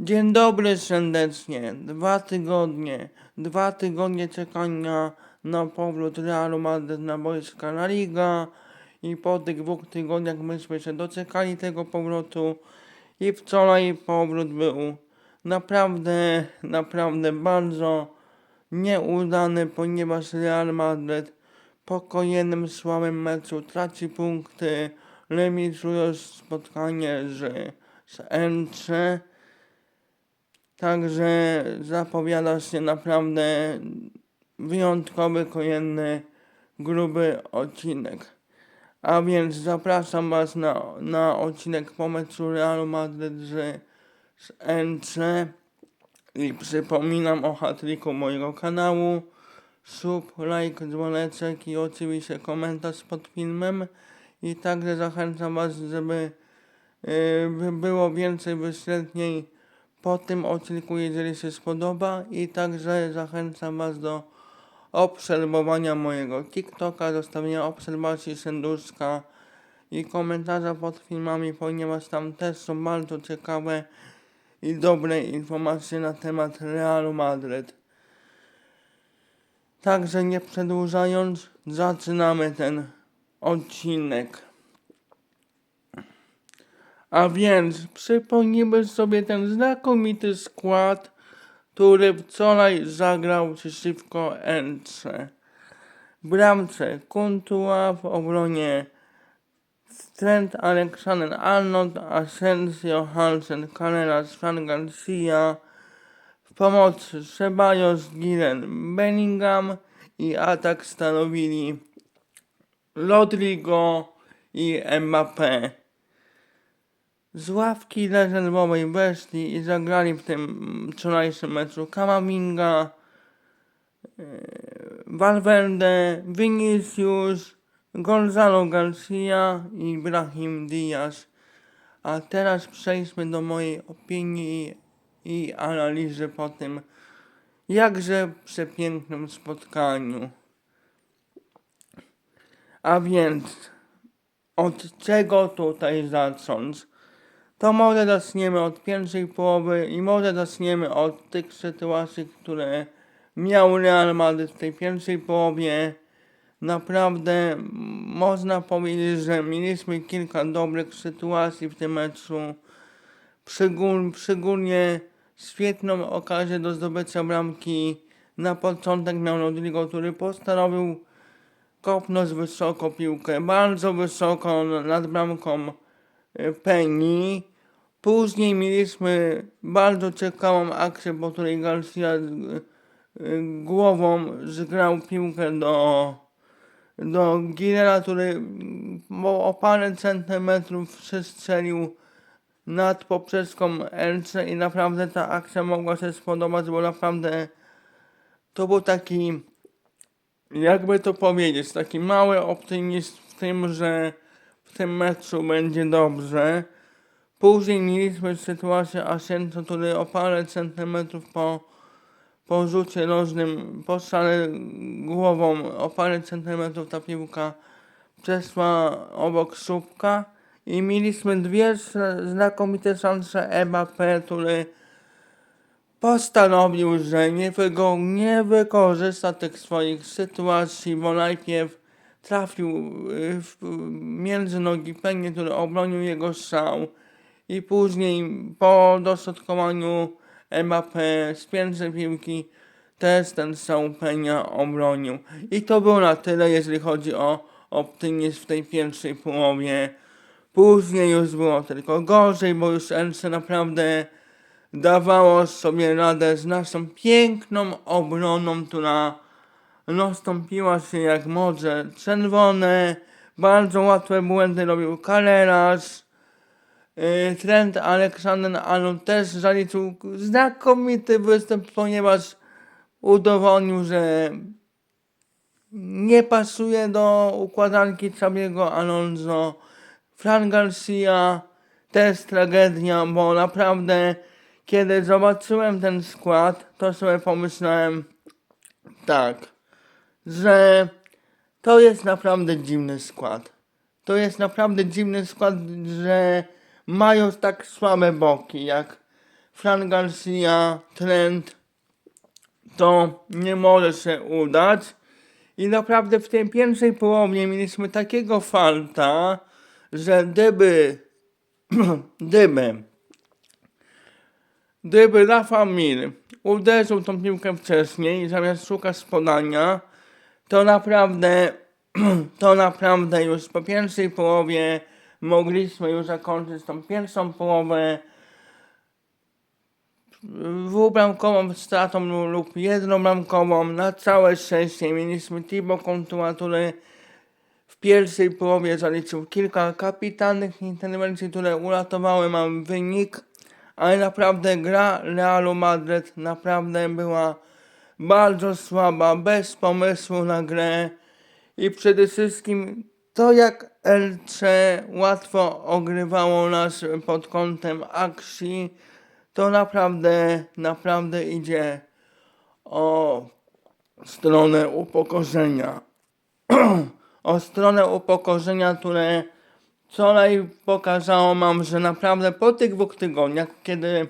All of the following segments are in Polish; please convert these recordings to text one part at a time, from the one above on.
Dzień dobry serdecznie. Dwa tygodnie. Dwa tygodnie czekania na powrót Realu Madryt na boiska La Liga. I po tych dwóch tygodniach myśmy się doczekali tego powrotu. I wczoraj powrót był naprawdę, naprawdę bardzo nieudany, ponieważ Real Madryt po kolejnym słabym meczu traci punkty, remisując spotkanie z, z Elche. Także zapowiada się naprawdę wyjątkowy, kolejny, gruby odcinek. A więc zapraszam Was na, na odcinek po meczu Realu Madryt z, z Elche. I przypominam o hatryku mojego kanału. Sub, like, dzwoneczek i oczywiście komentarz pod filmem. I także zachęcam Was, żeby yy, by było więcej wyświetleń po tym odcinku, jeżeli się spodoba. I także zachęcam Was do obserwowania mojego TikToka, zostawienia obserwacji serduszka i komentarza pod filmami, ponieważ tam też są bardzo ciekawe i dobre informacje na temat Realu Madryt. Także nie przedłużając, zaczynamy ten odcinek. A więc przypomnijmy sobie ten znakomity skład, który wczoraj zagrał przeciwko Elche. W bramce Kuntua, w obronie Trent Alexander-Arnold, Asensio, Hansen, Carreras, Fran Garcia, w pomocy Ceballos, Giren, Bellingham i atak stanowili Rodrigo i Mbappé. Z ławki rezerwowej weszli i zagrali w tym wczorajszym meczu Kamavinga, e, Valverde, Vinicius, Gonzalo Garcia i Brahim Diaz. A teraz przejdźmy do mojej opinii i analizy po tym jakże przepięknym spotkaniu. A więc od czego tutaj zacząć? To może zaczniemy od pierwszej połowy i może zaczniemy od tych sytuacji, które miał Real Madrid w tej pierwszej połowie. Naprawdę można powiedzieć, że mieliśmy kilka dobrych sytuacji w tym meczu. Szczegól, szczególnie świetną okazję do zdobycia bramki. Na początek miał Rodrigo, który postanowił kopnąć wysoko piłkę, bardzo wysoko nad bramką Penny. Później mieliśmy bardzo ciekawą akcję, po której Garcia e, e, głową zgrał piłkę do, do Girela, który mm, o parę centymetrów przestrzelił nad poprzeczką Elce i naprawdę ta akcja mogła się spodobać, bo naprawdę to był taki, jakby to powiedzieć, taki mały optymizm w tym, że w tym meczu będzie dobrze. Później mieliśmy sytuację Asiento, który o parę centymetrów po, po rzucie nożnym, po strzale głową o parę centymetrów ta piłka przeszła obok słupka i mieliśmy dwie znakomite szanse Mbappé, który postanowił, że nie, wygo, nie wykorzysta tych swoich sytuacji, bo najpierw trafił y, w, między nogi Penie, który obronił jego strzał i później po dośrodkowaniu Mbappé z pierwszej piłki też ten strzał Penia obronił. I to było na tyle, jeżeli chodzi o optymizm w tej pierwszej połowie. Później już było tylko gorzej, bo już Elce naprawdę dawało sobie radę z naszą piękną obroną, która nastąpiła się jak morze czerwone. Bardzo łatwe błędy robił Carreras. Yy, Trent Alexander-Arnold też zaliczył znakomity występ, ponieważ udowodnił, że nie pasuje do układanki Xabiego Alonso. Fran Garcia też tragedia, bo naprawdę kiedy zobaczyłem ten skład, to sobie pomyślałem tak, że to jest naprawdę dziwny skład. To jest naprawdę dziwny skład, że mają tak słabe boki, jak Fran Garcia, Trent, to nie może się udać. I naprawdę w tej pierwszej połowie mieliśmy takiego falta, że gdyby, gdyby, gdyby Rafa Mir uderzył tą piłkę wcześniej, zamiast szukać podania, to naprawdę, to naprawdę już po pierwszej połowie mogliśmy już zakończyć tą pierwszą połowę dwubramkową stratą lub jednobramkową na całe szczęście. Mieliśmy Thibaut Courtois, który w pierwszej połowie zaliczył kilka kapitalnych interwencji, które uratowały nam wynik, ale naprawdę gra Realu Madryt naprawdę była bardzo słaba, bez pomysłu na grę i przede wszystkim to jak Elche łatwo ogrywało nas pod kątem akcji, to naprawdę, naprawdę idzie o stronę upokorzenia. o stronę upokorzenia, które wczoraj pokazało nam, że naprawdę po tych dwóch tygodniach, kiedy,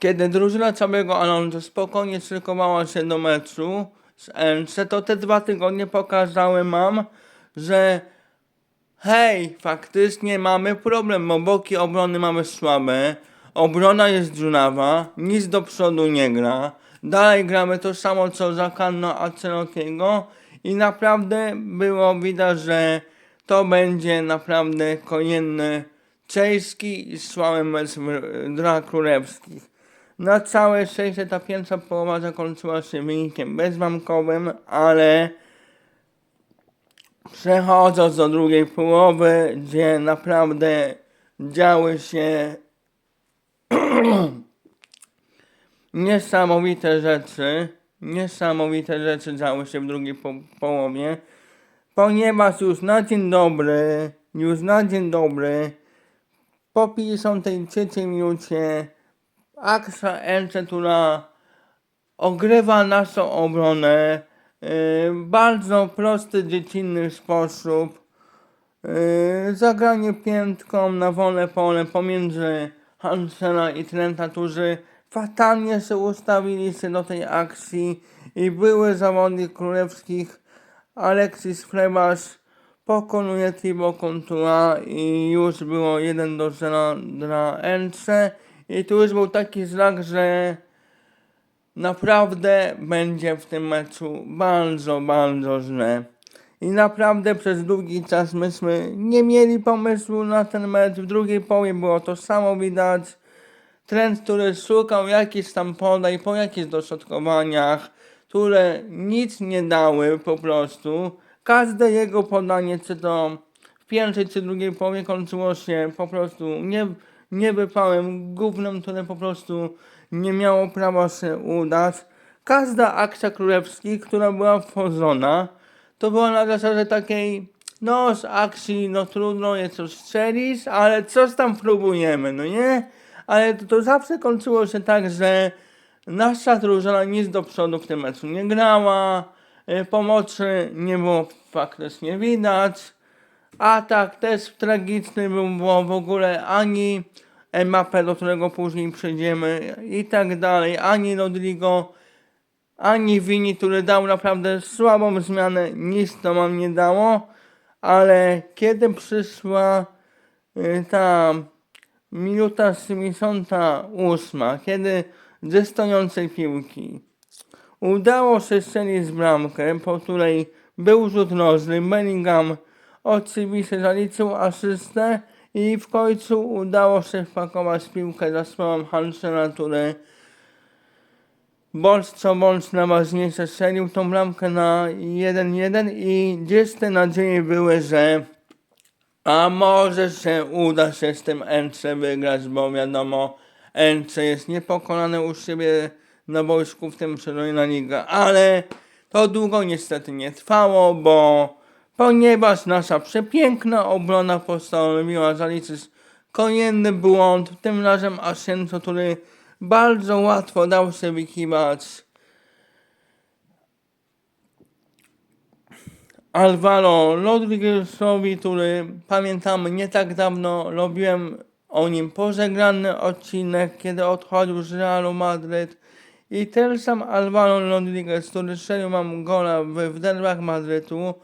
kiedy drużyna całego Alonso spokojnie szykowała się do meczu z Elche, to te dwa tygodnie pokazały nam, że hej, faktycznie mamy problem, bo boki obrony mamy słabe, obrona jest dziurawa, nic do przodu nie gra, dalej gramy to samo co za Kanno Ancelottiego i naprawdę było widać, że to będzie naprawdę kolejny czeski i słaby mecz dla królewskich. Na całe szczęście ta pierwsza połowa zakończyła się wynikiem bezbramkowym, ale przechodząc do drugiej połowy, gdzie naprawdę działy się niesamowite rzeczy, niesamowite rzeczy działy się w drugiej po połowie, ponieważ już na dzień dobry, już na dzień dobry, po 53 minucie akcja która ogrywa naszą obronę. W bardzo prosty, dziecinny sposób. Yy, zagranie piętką na wolne pole pomiędzy Hansena i Trenta, którzy fatalnie się ustawili się do tej akcji i były zawodnik królewskich. Alexis Frebasz pokonuje Thibaut Courtois i już było 1 do 0 dla Elche i tu już był taki znak, że naprawdę będzie w tym meczu bardzo, bardzo źle. I naprawdę przez długi czas myśmy nie mieli pomysłu na ten mecz. W drugiej połowie było to samo widać. Trend, który szukał jakichś tam podań po jakichś dośrodkowaniach, które nic nie dały po prostu. Każde jego podanie, czy to w pierwszej czy drugiej połowie kończyło się po prostu nie, niewypałem gównem, które po prostu nie miało prawa się udać. Każda akcja królewskich, która była wchodzona, to była na zasadzie takiej, no z akcji, no trudno jest coś strzelić, ale coś tam próbujemy, no nie? Ale to, to zawsze kończyło się tak, że nasza drużyna nic do przodu w tym meczu nie grała, y, pomocy nie było faktycznie widać, atak też tragiczny był, bo w ogóle ani Mbappé, do którego później przejdziemy i tak dalej, ani Rodrigo, ani Vini, który dał naprawdę słabą zmianę, nic to nam nie dało, ale kiedy przyszła y, ta minuta 78, kiedy ze stojącej piłki udało się strzelić bramkę, po której był rzut nożny, Bellingham oczywiście zaliczył asystę i w końcu udało się wpakować piłkę za sprawą Hansena, który bądź co bądź najważniejsze strzelił tą bramkę na 1-1 i gdzieś te nadzieje były, że a może się uda się z tym Ence wygrać, bo wiadomo, Ence jest niepokonany u siebie na boisku w tym sezonie na ligę, ale to długo niestety nie trwało, bo ponieważ nasza przepiękna obrona postanowiła zaliczyć kolejny błąd, tym razem Ascenso, który bardzo łatwo dał się wykiwać. Alvaro Rodriguezowi, który pamiętamy nie tak dawno robiłem o nim pożegnany odcinek, kiedy odchodził z Realu Madryt. I ten sam Alvaro Rodriguez, który strzelił mam gola w, w derbach Madrytu,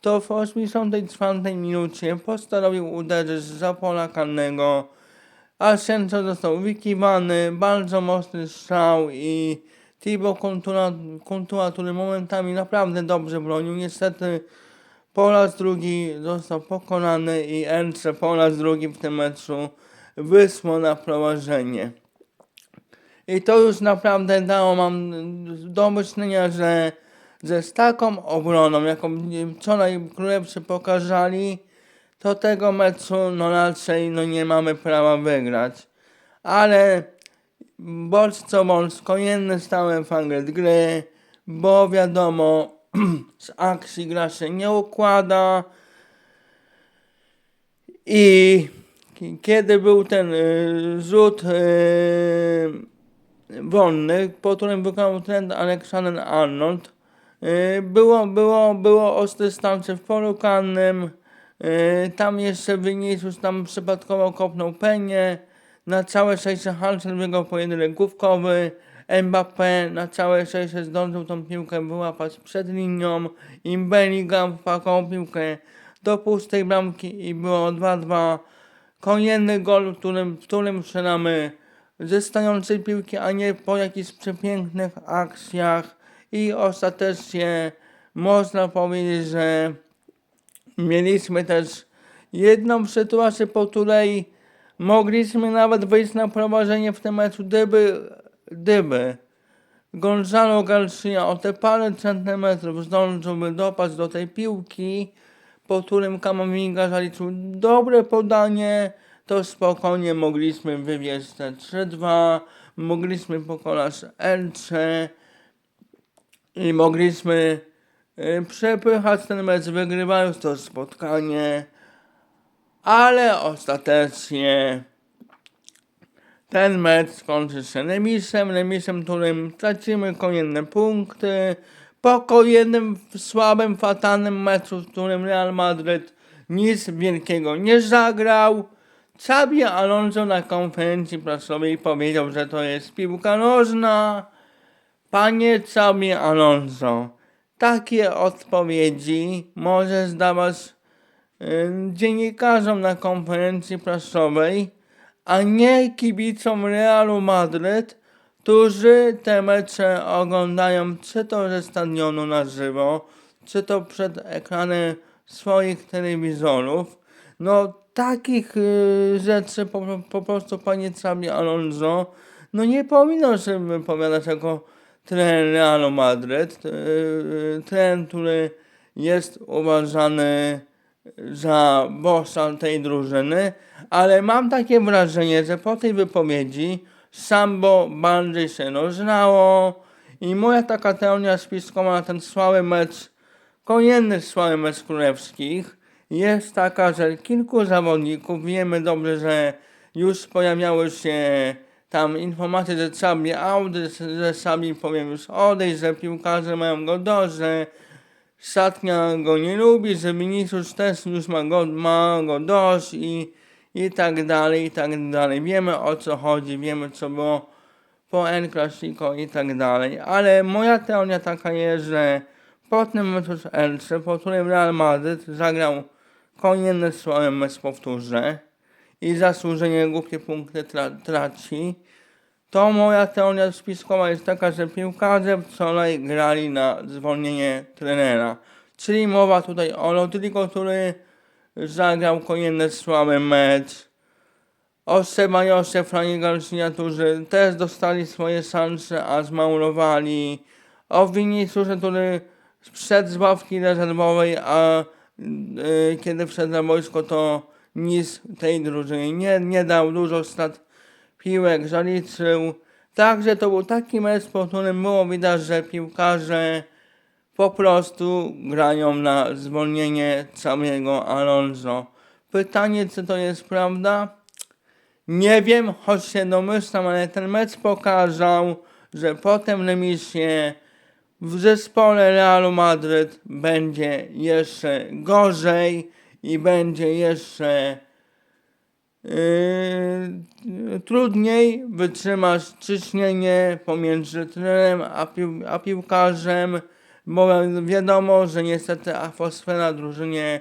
to w 84 minucie postanowił uderzyć z pola karnego. Asensio został wykiwany, bardzo mocny strzał i Thibaut Courtois, Courtois, który momentami naprawdę dobrze bronił, niestety po raz drugi został pokonany i Elche po raz drugi w tym meczu wysłał na prowadzenie. I to już naprawdę dało mam do myślenia, że, że z taką obroną, jaką wczoraj królewcy pokazali, to tego meczu no raczej no nie mamy prawa wygrać. Ale bądź co bądź, kolejny stałem fangret gry, bo wiadomo, z akcji gra się nie układa i ki- kiedy był ten y, rzut y, wolny, po którym wykonał trend Aleksander Arnold, było, było, było ostre starcie w polu karnym, y, tam jeszcze Vinicius tam przypadkowo kopnął penię, na całe szczęście Hansen wygrał pojedynek główkowy, Mbappé na całe szczęście zdążył tą piłkę wyłapać przed linią. I Bellingham wpakował piłkę do pustej bramki i było 2-2. Kolejny gol, w którym, w którym strzelamy ze stojącej piłki, a nie po jakichś przepięknych akcjach i ostatecznie można powiedzieć, że mieliśmy też jedną sytuację, po której mogliśmy nawet wyjść na prowadzenie w tym meczu, gdyby, gdyby Gonzalo Garcia o te parę centymetrów zdążyłby dopaść do tej piłki, po którym Kamavinga zaliczył dobre podanie, to spokojnie mogliśmy wywieźć te 3-2, mogliśmy pokonać Elche i mogliśmy y, przepychać ten mecz, wygrywając to spotkanie, ale ostatecznie ten mecz skończy się remisem, remisem, którym tracimy kolejne punkty. Po kolejnym słabym, fatalnym meczu, w którym Real Madryt nic wielkiego nie zagrał, Xabi Alonso na konferencji prasowej powiedział, że to jest piłka nożna. Panie Xabi Alonso, takie odpowiedzi może zdawać y, dziennikarzom na konferencji prasowej, a nie kibicom Realu Madryt, którzy te mecze oglądają czy to ze stadionu na żywo, czy to przed ekranem swoich telewizorów. No takich y, rzeczy po, po prostu panie Xabi Alonso no nie powinno się wypowiadać jako trener Realu Madryt, y, trener, który jest uważany za bossa tej drużyny, ale mam takie wrażenie, że po tej wypowiedzi sambo bardziej się roznało i moja taka teoria spiskowa na ten słaby mecz, kolejny słaby mecz królewskich jest taka, że kilku zawodników, wiemy dobrze, że już pojawiały się tam informacje, że Xabi Audi, że Xabi powiem już odejść, że piłkarze mają go dość, że Szatnia go nie lubi, że Vinicius też już ma go, ma go dość i, i tak dalej, i tak dalej. Wiemy o co chodzi, wiemy co było po El Clasico i tak dalej. Ale moja teoria taka jest, że po tym meczu z Elche, po którym Real Madrid zagrał kolejny swoje mecz powtórzę i zasłużenie głupie punkty tra traci, to moja teoria spiskowa jest taka, że piłkarze wczoraj grali na zwolnienie trenera. Czyli mowa tutaj o Rodrigo, który zagrał kolejny słaby mecz. O Sebajosie, Franie Garcia, którzy też dostali swoje szanse, a zmaurowali. O Viniciusie, który wszedł z ławki rezerwowej, a y, kiedy wszedł na wojsko, to nic tej drużynie nie, nie dał. Dużo strat piłek zaliczył. Także to był taki mecz, po którym było widać, że piłkarze po prostu grają na zwolnienie całego Alonso. Pytanie, czy to jest prawda? Nie wiem, choć się domyślam, ale ten mecz pokazał, że potem remisie w zespole Realu Madryt będzie jeszcze gorzej i będzie jeszcze Yy, trudniej wytrzymasz ciśnienie pomiędzy trenerem a, pił, a piłkarzem, bo wiadomo, że niestety atmosfera drużynie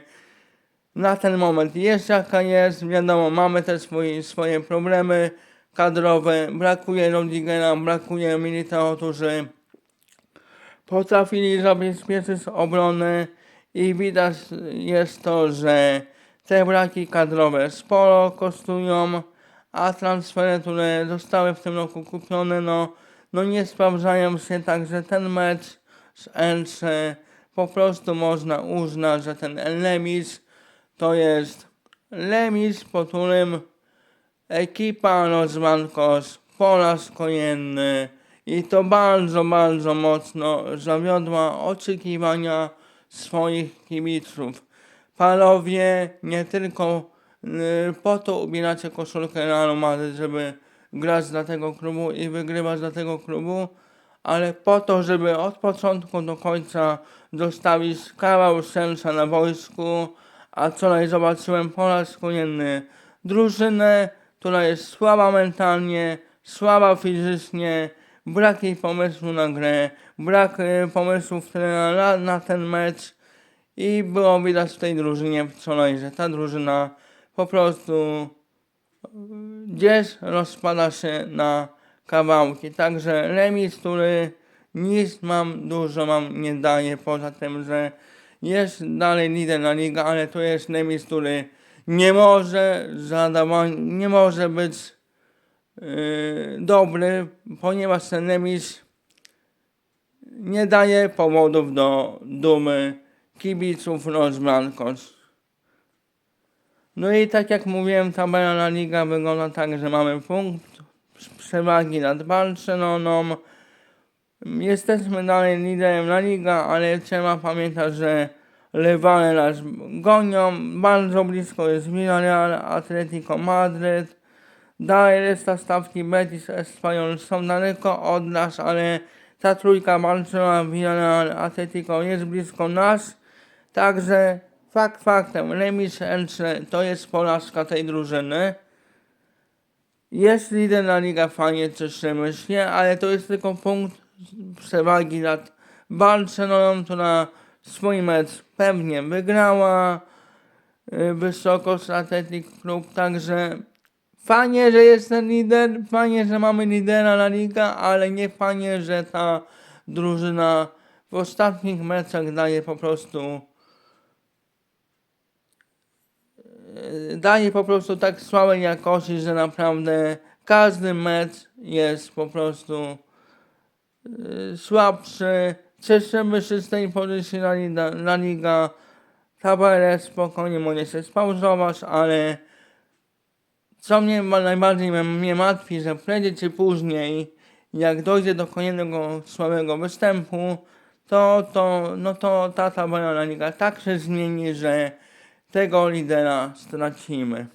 na ten moment jest jaka jest. Wiadomo, mamy też swoje, swoje problemy kadrowe. Brakuje Rodigera, brakuje Militao, którzy potrafili zabezpieczyć obronę i widać jest to, że te braki kadrowe sporo kosztują, a transfery, które zostały w tym roku kupione, no, no nie sprawdzają się, także ten mecz z Elche po prostu można uznać, że ten remis to jest remis, po którym ekipa Rozmankos po raz kolejny i to bardzo, bardzo mocno zawiodła oczekiwania swoich kibiców. Panowie, nie tylko y, po to ubieracie koszulkę Realu Madryt, żeby grać dla tego klubu i wygrywać dla tego klubu, ale po to, żeby od początku do końca zostawić kawał serca na wojsku, a wczoraj zobaczyłem po raz kolejny drużynę, która jest słaba mentalnie, słaba fizycznie, brak jej pomysłu na grę, brak e, pomysłów trenera na, ten mecz i było widać w tej drużynie wczoraj, że ta drużyna po prostu e, gdzieś rozpada się na kawałki. Także remis, który nic mam, dużo mam nie daje, poza tym, że jest dalej lider na ligę, ale to jest remis, który nie może zadawać, nie może być dobry, ponieważ ten remis nie daje powodów do dumy kibiców Los Blancos. No i tak jak mówiłem, tabela La Liga wygląda tak, że mamy punkt przewagi nad Barceloną. Jesteśmy dalej liderem La Liga, ale trzeba pamiętać, że rywale nas gonią. Bardzo blisko jest Villarreal, Atletico Madryt. Dalej reszta stawki Betis, Espanyol są daleko od nas, ale ta trójka Barcelona, Villarreal, Atletico jest blisko nas. Także fakt faktem, remis Elche to jest porażka tej drużyny. Jest lider na Liga, fajnie cieszymy się, ale to jest tylko punkt przewagi nad Barceloną, która swój mecz pewnie wygrała y, wysoko z Athletic Club, także fajnie, że jest ten lider, fajnie, że mamy lidera na Liga, ale nie fajnie, że ta drużyna w ostatnich meczach daje po prostu y, daje po prostu tak słabej jakości, że naprawdę każdy mecz jest po prostu y, słabszy. Cieszymy się z tej pozycji na, Liga, na Liga. Tabelę spokojnie może się spauzować, ale co mnie najbardziej mnie- martwi, że prędzej czy później, jak dojdzie do kolejnego słabego występu, to, to, no to ta tabela Liga tak się zmieni, że tego lidera stracimy.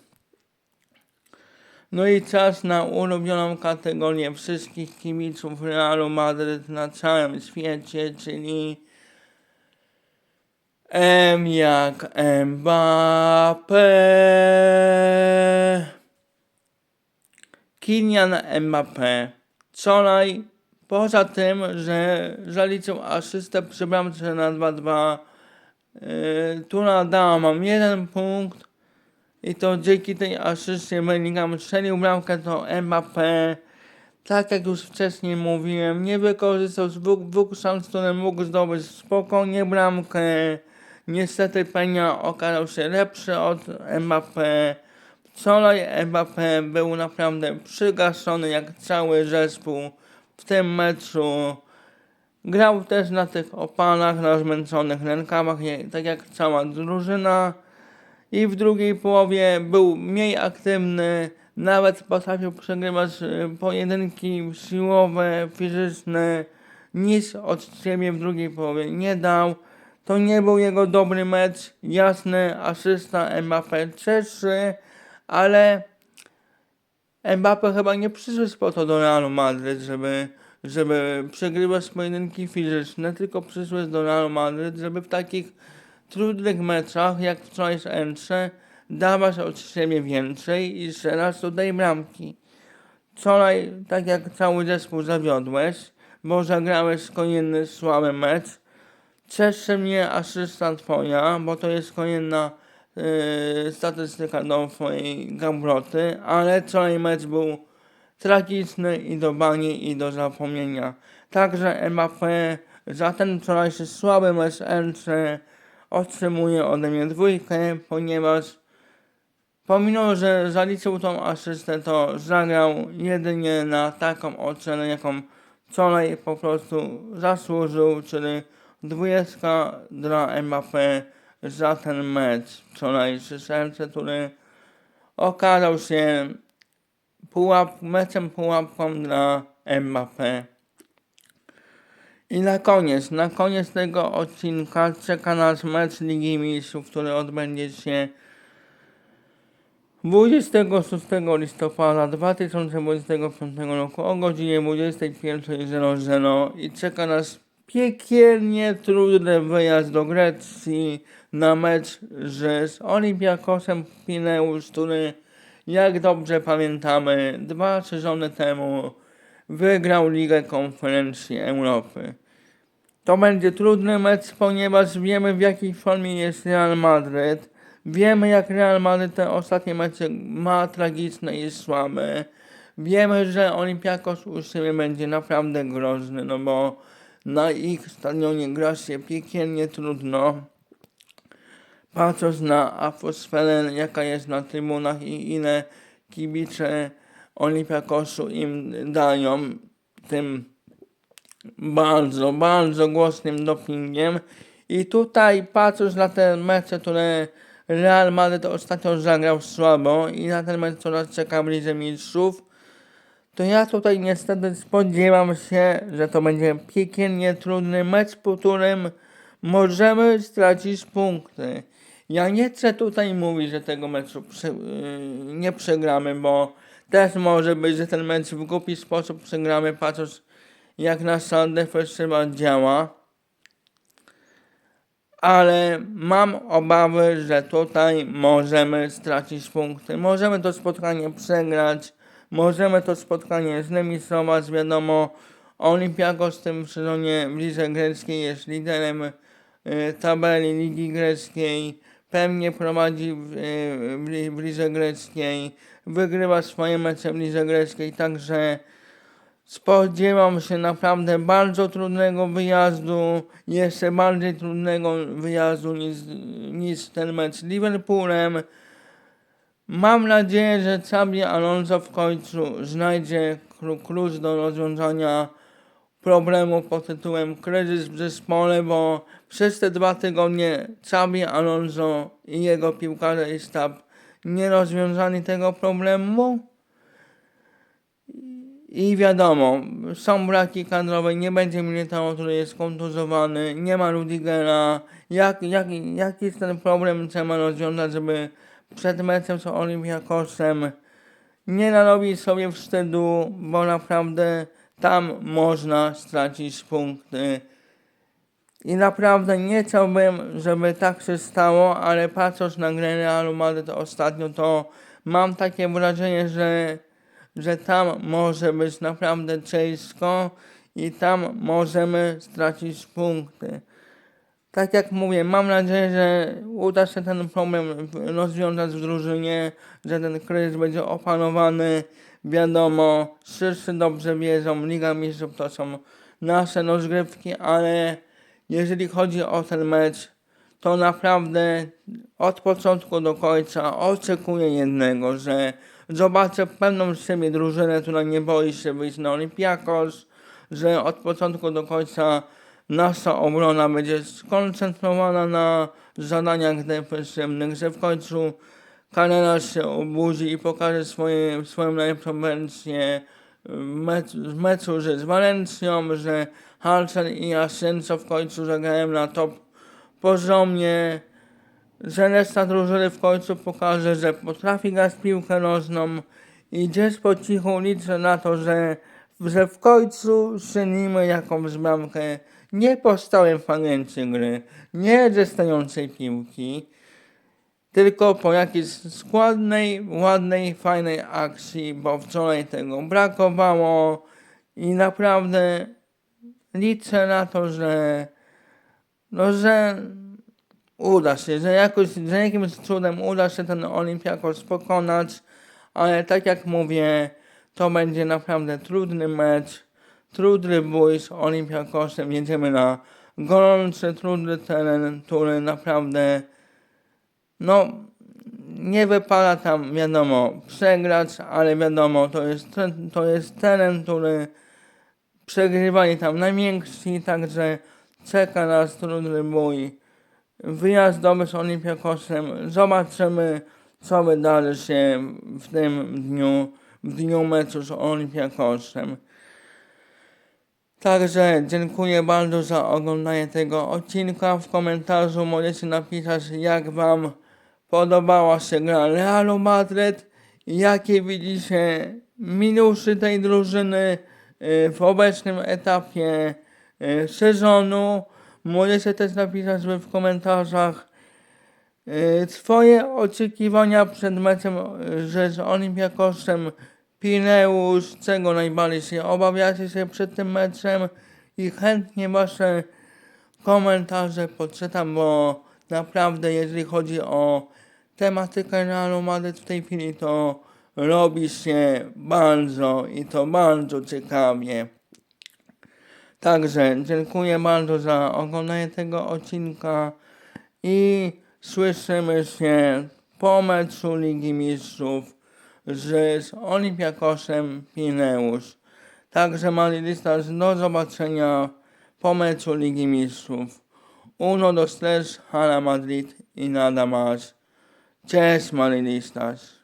No i czas na ulubioną kategorię wszystkich kibiców Realu Madryt na całym świecie, czyli M jak Mbappé. Kylian Mbappé. Wczoraj, poza tym, że zaliczył asystę przy bramce na 2-2, yy, która dała mam jeden punkt, i to dzięki tej asyście Bellingham strzelił bramkę, to Mbappé, tak jak już wcześniej mówiłem, nie wykorzystał dwóch, dwóch szans, które mógł zdobyć spokojnie bramkę. Niestety Penia okazał się lepszy od Mbappé. Wczoraj Mbappé był naprawdę przygaszony jak cały zespół w tym meczu. Grał też na tych opalach, na zmęczonych rękawach, tak jak cała drużyna i w drugiej połowie był mniej aktywny, nawet potrafił przegrywać e, pojedynki siłowe, fizyczne, nic od siebie w drugiej połowie nie dał. To nie był jego dobry mecz, jasny, asysta Mbappé cieszy, ale Mbappé chyba nie przyszedł po to do Realu Madryt, żeby, żeby przegrywać pojedynki fizyczne, tylko przyszedł do Realu Madryt, żeby w takich trudnych meczach, jak wczoraj z Elche, dawać od siebie więcej i strzelasz tutaj bramki. Wczoraj, tak jak cały zespół zawiodłeś, bo zagrałeś kolejny słaby mecz. Cieszy mnie asysta twoja, bo to jest kolejna yy, statystyka do twojej gabloty, ale wczoraj mecz był tragiczny i do bani i do zapomnienia. Także Mbappé za ten wczorajszy słaby mecz Elche otrzymuje ode mnie dwójkę, ponieważ pomimo, że zaliczył tą asystę, to zagrał jedynie na taką ocenę, jaką wczoraj po prostu zasłużył, czyli dwójka dla Mbappé za ten mecz wczorajszy z Elche, który okazał się pułap, meczem pułapką dla Mbappé. I na koniec, na koniec tego odcinka czeka nas mecz Ligi Mistrzów, który odbędzie się 26 listopada 2025 roku o godzinie 21.00 i czeka nas piekielnie trudny wyjazd do Grecji na mecz z Olympiakosem Pineus, który jak dobrze pamiętamy dwa sezony temu wygrał Ligę Konferencji Europy. To będzie trudny mecz, ponieważ wiemy w jakiej formie jest Real Madryt. Wiemy jak Real Madryt te ostatnie mecze ma tragiczne i słabe. Wiemy, że Olympiakos u siebie będzie naprawdę groźny, no bo na ich stadionie gra się piekielnie trudno. Patrząc na atmosferę, jaka jest na trybunach i ile kibice Olympiakosu im dają, tym bardzo, bardzo głośnym dopingiem. I tutaj patrząc na te mecze, które Real Madrid ostatnio zagrał słabo i na ten mecz, co nas czeka Lidze Mistrzów, to ja tutaj niestety spodziewam się, że to będzie piekielnie trudny mecz, po którym możemy stracić punkty. Ja nie chcę tutaj mówić, że tego meczu prze, yy, nie przegramy, bo też może być, że ten mecz w głupi sposób przegramy, patrząc jak nasza defensywa działa. Ale mam obawy, że tutaj możemy stracić punkty. Możemy to spotkanie przegrać, możemy to spotkanie zremisować. Wiadomo, Olympiakos w tym sezonie w lidze greckiej jest liderem y, tabeli Ligi Greckiej. Pewnie prowadzi w, w, w lidze greckiej, wygrywa swoje mecze w lidze greckiej, także Spodziewam się naprawdę bardzo trudnego wyjazdu, jeszcze bardziej trudnego wyjazdu niż, niż ten mecz z Liverpoolem. Mam nadzieję, że Xabi Alonso w końcu znajdzie klu- klucz do rozwiązania problemu pod tytułem kryzys w zespole, bo przez te dwa tygodnie Xabi Alonso i jego piłkarze i sztab nie rozwiązali tego problemu. I wiadomo, są braki kadrowe, nie będzie Militao, który jest kontuzowany, nie ma Rudigera. Jak, jak, jaki jest ten problem, trzeba rozwiązać, żeby przed meczem z Olympiakosem nie narobić sobie wstydu, bo naprawdę tam można stracić punkty. I naprawdę nie chciałbym, żeby tak się stało, ale patrząc na grę Realu Madryt ostatnio, to mam takie wrażenie, że że tam może być naprawdę ciężko i tam możemy stracić punkty. Tak jak mówię, mam nadzieję, że uda się ten problem rozwiązać w drużynie, że ten kryzys będzie opanowany. Wiadomo, wszyscy dobrze wiedzą, Liga Mistrzów to są nasze rozgrywki, ale jeżeli chodzi o ten mecz, to naprawdę od początku do końca oczekuję jednego, że zobaczę pewną siebie drużynę, która nie boi się wyjść na Olimpiakos, że od początku do końca nasza obrona będzie skoncentrowana na zadaniach defensywnych, że w końcu Carrera się obudzi i pokaże swoje, swoją w mecz, w meczu że z Walencją, że Halcer i Asensio w końcu zagrają na top poziomie, że reszta drużyny w końcu pokaże, że potrafi grać piłkę nożną. I gdzieś po cichu liczę na to, że, że w końcu strzelimy jakąś bramkę nie po stałym fragmencie gry, nie ze stojącej piłki. tylko po jakiejś składnej, ładnej, fajnej akcji, bo wczoraj tego brakowało i naprawdę liczę na to, że no, że uda się, że jakoś, że jakimś cudem uda się ten Olimpiakos pokonać, ale tak jak mówię, to będzie naprawdę trudny mecz, trudny bój z Olimpiakosem, jedziemy na gorący, trudny teren, który naprawdę no nie wypada tam wiadomo przegrać, ale wiadomo to jest, to jest teren, który przegrywali tam najwięksi, także czeka nas trudny bój wyjazdowy z Olimpiakosem. Zobaczymy, co wydarzy się w tym dniu, w dniu meczu z Olimpiakosem. Także dziękuję bardzo za oglądanie tego odcinka. W komentarzu możecie napisać, jak Wam podobała się gra Realu Madryt jakie widzicie minusy tej drużyny y, w obecnym etapie y, sezonu. Możecie też napisać w komentarzach y, swoje oczekiwania przed meczem y, z Olimpiakosem Pineusz, czego najbardziej się obawiacie się przed tym meczem i chętnie wasze komentarze poczytam, bo naprawdę jeżeli chodzi o tematykę Realu Madryt w tej chwili, to robi się bardzo i to bardzo ciekawie. Także dziękuję bardzo za oglądanie tego odcinka i słyszymy się po meczu Ligi Mistrzów z, z Olimpiakosem Pineusz. Także Malilistas do zobaczenia po meczu Ligi Mistrzów. Uno, dos, tres, Hala Madrid i nada más. Cześć Malilistas.